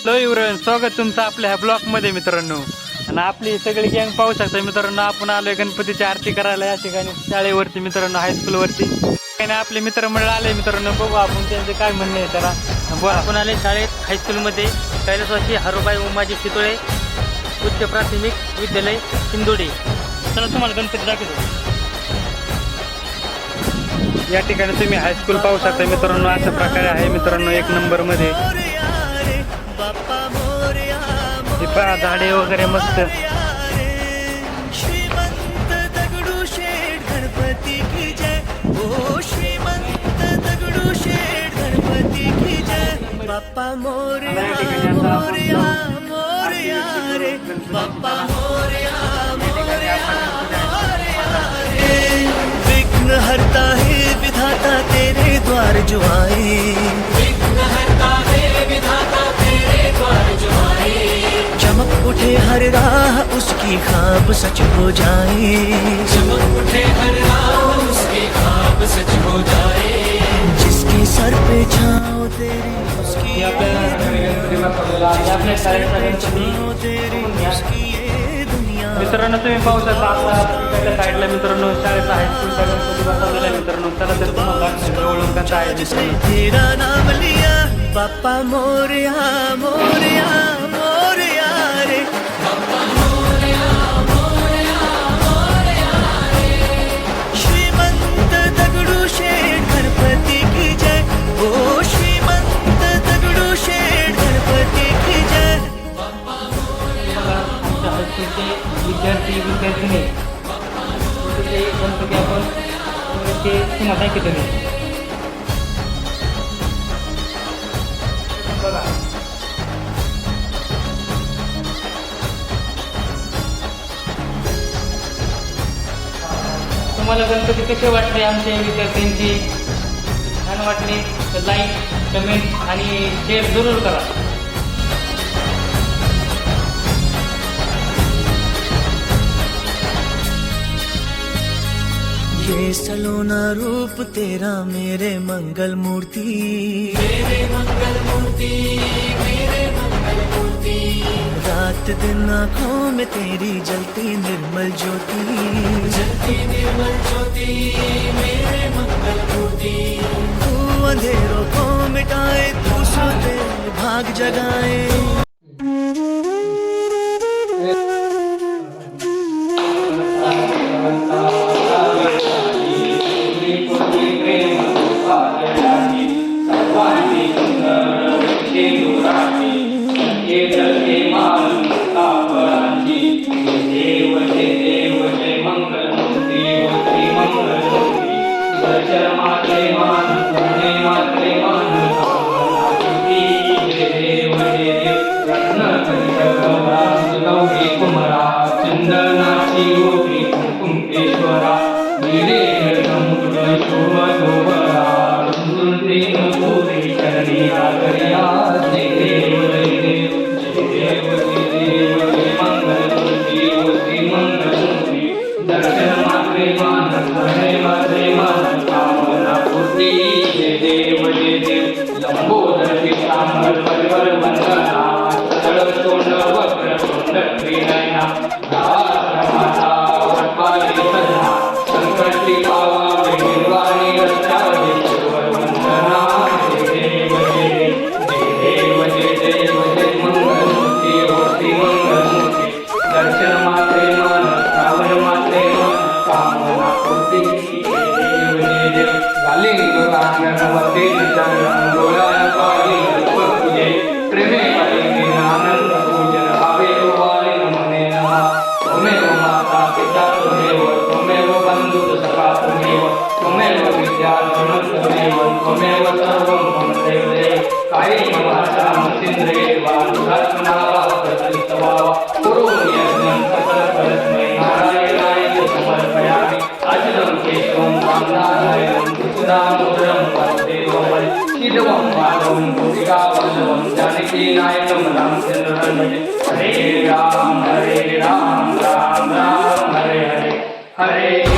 Hello युवराज स्वागत तुमचं आपल्या ह्या ब्लॉकमध्ये मित्रांनो. आणि आपली सगळी गँग पाहू शकता मित्रांनो आपण आलोय गणपतीची आरती करायला. या ठिकाणी शाळेवरती मित्रांनो हायस्कूलवरती काही आपले मित्रमंडळ आले मित्रांनो बघू आपण त्यांचे काय म्हणणे आहे त्याला. बोला. आपण आले शाळेत हायस्कूलमध्ये कैलासवासी हरुबाई उमाजी चितोळे उच्च प्राथमिक विद्यालय शिंदोडे चला तुम्हाला गणपती दाखवतो. या ठिकाणी तुम्ही हायस्कूल पाहू शकता मित्रांनो अशा प्रकारे आहे मित्रांनो एक नंबर पहा झाडे वगैरे मस्त. श्रीमंत दगडू शेठ गणपती की जय. ओ श्रीमंत दगडू शेठ गणपती की जय. बाप्पा मोरया मोरया मोरया रे. बाप्पा मोरया मोरया रे. विघ्न हरता है विधाता तेरे द्वार जो आए. उसकी खाब सच हो जाए। चमक उठे हर राह उसकी खाब सच हो जाए। जिसके सर पे छाओ तेरी उसकी मित्रांनो तुम्ही पाहू शकता तिकडल्या साईडला मित्रांनो शाळेचा बसवलेला आहे मित्रांनो. चला तर तुम्हाला कसा आहे. तेरा नाम लिया बापा मोरया मोरया मोरया। विद्यार्थी विद्यार्थिनी ते गणपती आपण ते तुम्हाला दाखवतो मी बघा. तुम्हाला गणपती कसे वाटले आमच्या विद्यार्थ्यांची? छान वाटले? तर लाईक कमेंट आणि शेअर जरूर करा. ये सलोना रूप तेरा मेरे मंगल मूर्ति। मेरे मंगल मूर्ति मेरे मंगल मूर्ति। रात दिन आँखों में तेरी जलती निर्मल ज्योति। जलती निर्मल ज्योति मेरे मंगल मूर्ति। तू अंधेरों को मिटाए तू सोते भाग जगाए। चंदनाची गोपी कुंकुमेश्वरा गिरे शोभोबरा सुंदरीन गोरी चरणी आगर्या जय देव जय देव जय देव जय देव जय मंगल मूर्ती मूर्ती मंगल मूर्ती दर्शन मात्रे मान हरे मात्रे मान कामना पूर्ती जय देव जय देव sa aming mga kapatid, हरे राम हरे राम राम राम हरे हरे।